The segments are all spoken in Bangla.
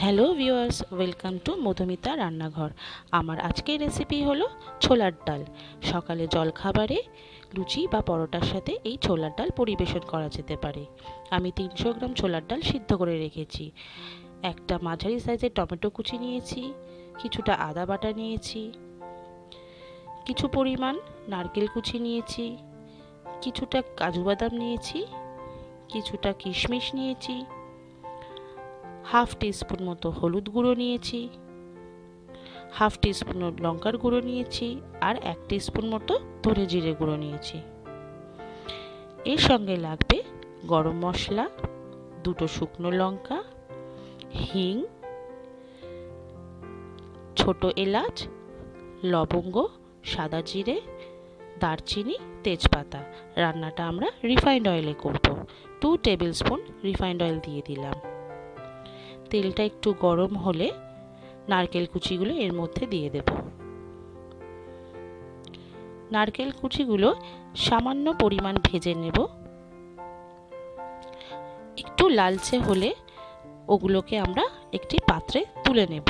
Hello viewers, welcome to Madhumita রান্নাঘর। আমার আজকের রেসিপি হলো ছোলার ডাল। সকালে জলখাবারে লুচি বা পরোটার সাথে এই ছোলার ডাল পরিবেশন করা যেতে পারে। আমি তিনশো গ্রাম ছোলার ডাল সিদ্ধ করে রেখেছি। একটা মাঝারি সাইজের টমেটো কুচি নিয়েছি, কিছুটা আদা বাটা নিয়েছি, কিছু পরিমাণ নারকেল কুচি নিয়েছি, কিছুটা কাজু বাদাম নিয়েছি, কিছুটা কিশমিশ নিয়েছি হাফ টিস্পুন মতো হলুদ গুঁড়ো নিয়েছি, হাফ টিস্পুন লঙ্কার গুঁড়ো নিয়েছি আর এক টিস্পুন মতো ধনে জিরে গুঁড়ো নিয়েছি। এর সঙ্গে লাগবে গরম মশলা, দুটো শুকনো লঙ্কা, হিং, ছোট এলাচ, লবঙ্গ, সাদা জিরে, দারচিনি, তেজপাতা। রান্নাটা আমরা রিফাইন্ড অয়েলে করব। Two tablespoon refined oil দিয়ে দিলাম। তেলটা একটু গরম হলে নারকেল কুচিগুলো এর মধ্যে দিয়ে দেব। নারকেল কুচিগুলো সামান্য পরিমাণ ভেজে নেব। একটু লালচে হলে ওগুলোকে আমরা একটি পাত্রে তুলে নেব।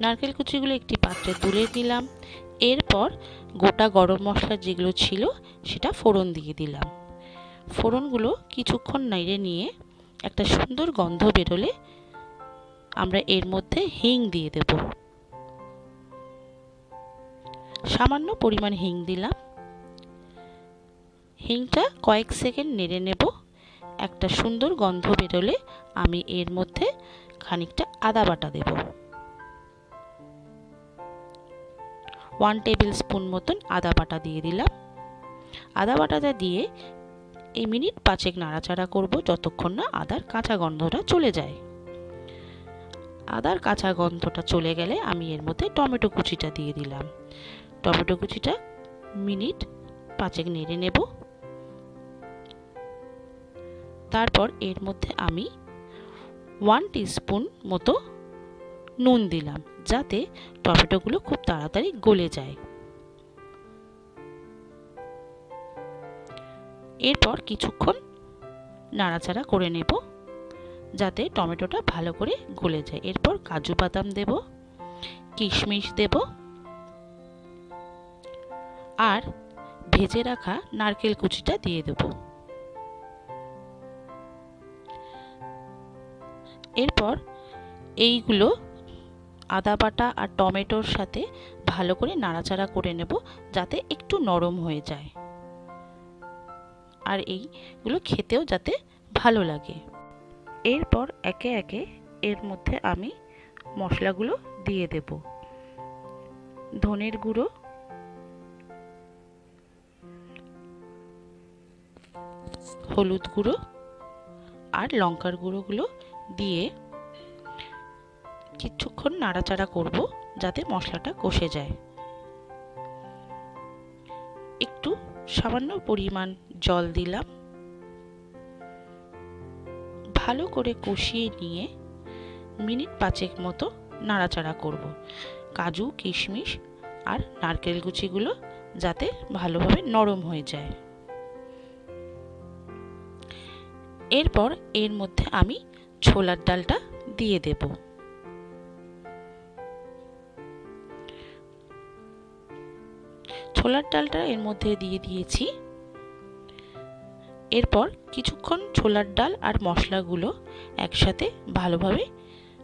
নারকেল কুচিগুলো একটি পাত্রে তুলে নিলাম। এরপর গোটা গরম মশলা যেগুলো ছিল সেটা ফোড়ন দিয়ে দিলাম। ফোড়নগুলো কিছুক্ষণ নাড়িয়ে নিয়ে একটা সুন্দর গন্ধ বেরোলে আমরা এর মধ্যে হিং দিয়ে দেব। সামান্য পরিমাণ হিং দিলাম। হিংটা কয়েক সেকেন্ড নেড়ে নেব। একটা সুন্দর গন্ধ বেরোলে আমি এর মধ্যে খানিকটা আদা বাটা দেব। ওয়ান টেবিল স্পুন মতন আদা বাটা দিয়ে দিলাম। আদা বাটাটা দিয়ে এই মিনিট পাঁচেক নাড়াচাড়া করব যতক্ষণ না আদার কাঁচা গন্ধটা চলে যায়। আদার কাঁচা গন্ধটা চলে গেলে আমি এর মধ্যে টমেটো কুচিটা দিয়ে দিলাম। টমেটো কুচিটা মিনিট পাঁচেক নেড়ে নেব। তারপর এর মধ্যে আমি ওয়ান টিস্পুন মতো নুন দিলাম, যাতে টমেটোগুলো খুব তাড়াতাড়ি গলে যায়। এরপর কিছুক্ষণ নাড়াচাড়া করে নেব, যাতে টমেটোটা ভালো করে গলে যায়। এরপর কাজু বাদাম দেব, কিশমিশ দেব, আর ভেজে রাখা নারকেল কুচিটা দিয়ে দেব। এরপর এইগুলো আদা বাটা আর টমেটোর সাথে ভালো করে নাড়াচাড়া করে নেব, যাতে একটু নরম হয়ে যায়। আর এইগুলো খেতেও যাতে ভালো লাগে। এরপর একে একে এর মধ্যে আমি মশলাগুলো দিয়ে দেব। ধনের গুঁড়ো। হলুদ গুঁড়ো। আর লঙ্কার গুঁড়োগুলো দিয়ে কিছুক্ষণ নাড়াচাড়া করব যাতে মশলাটা কষে যায়। একটু সামান্য পরিমাণ জল দিলাম। ভালো করে কষিয়ে নিয়ে মিনিট পাঁচেক মতো নাড়াচাড়া করব। কাজু, কিশমিশ আর নারকেল কুচিগুলো যাতে ভালোভাবে নরম হয়ে যায়। এরপর এর মধ্যে আমি ছোলার ডালটা দিয়ে দেব। ছোলার ডালটা এর মধ্যে দিয়ে দিয়েছি এরপর কিছুক্ষণ ছোলার ডাল আর মশলাগুলো একসাথে ভালোভাবে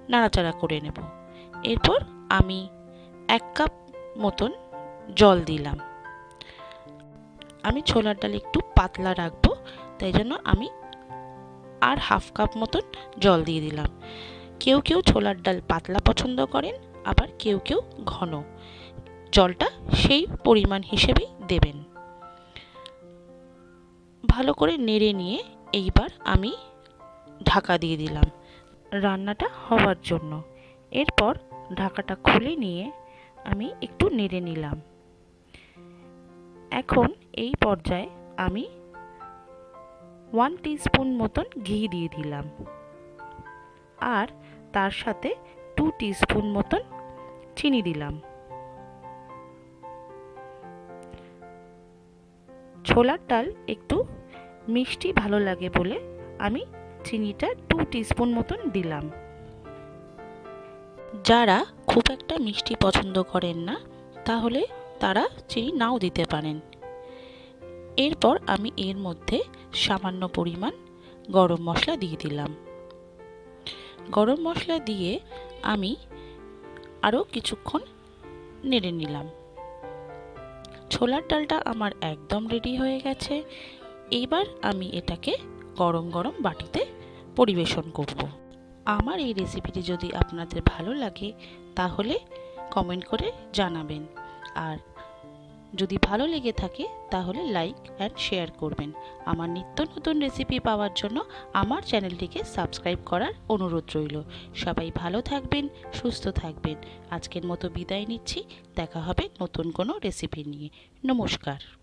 নাড়াচাড়া করে নেব। এরপর আমি এক কাপ মতন জল দিলাম। আমি ছোলার ডাল একটু পাতলা রাখব, তাই জন্য আমি আর হাফ কাপ মতন জল দিয়ে দিলাম। কেউ কেউ ছোলার ডাল পাতলা পছন্দ করেন, আবার কেউ কেউ ঘন। জলটা সেই পরিমাণ হিসেবেই দেবেন। ভালো করে নেড়ে নিয়ে এইবার আমি ঢাকা দিয়ে দিলাম রান্নাটা হওয়ার জন্য। এরপর ঢাকাটা খুলে নিয়ে আমি একটু নেড়ে নিলাম। এখন এই পর্যায়ে আমি ওয়ান টিস্পুন মতন ঘি দিয়ে দিলাম। আর তার সাথে টু টিস্পুন মতন চিনি দিলাম। ছোলার ডাল একটু মিষ্টি ভালো লাগে বলে আমি চিনিটা টু টিস্পুন মতন দিলাম। যারা খুব একটা মিষ্টি পছন্দ করেন না, তাহলে তারা চিনি নাও দিতে পারেন। এরপর আমি এর মধ্যে সামান্য পরিমাণ গরম মশলা দিয়ে দিলাম। গরম মশলা দিয়ে আমি আরও কিছুক্ষণ নেড়ে নিলাম। ছোলার ডালটা আমার একদম রেডি হয়ে গেছে। এইবার আমি এটাকে গরম গরম বাটিতে পরিবেশন করব। আমার এই রেসিপিটি যদি আপনাদের ভালো লাগে, তাহলে কমেন্ট করে জানাবেন। আর যদি ভালো লেগে থাকে, তাহলে লাইক অ্যান্ড শেয়ার করবেন। আমার নিত্য নতুন রেসিপি পাওয়ার জন্য আমার চ্যানেলটিকে সাবস্ক্রাইব করার অনুরোধ রইল। সবাই ভালো থাকবেন, সুস্থ থাকবেন। আজকের মতো বিদায় নিচ্ছি। দেখা হবে নতুন কোনো রেসিপি নিয়ে। নমস্কার।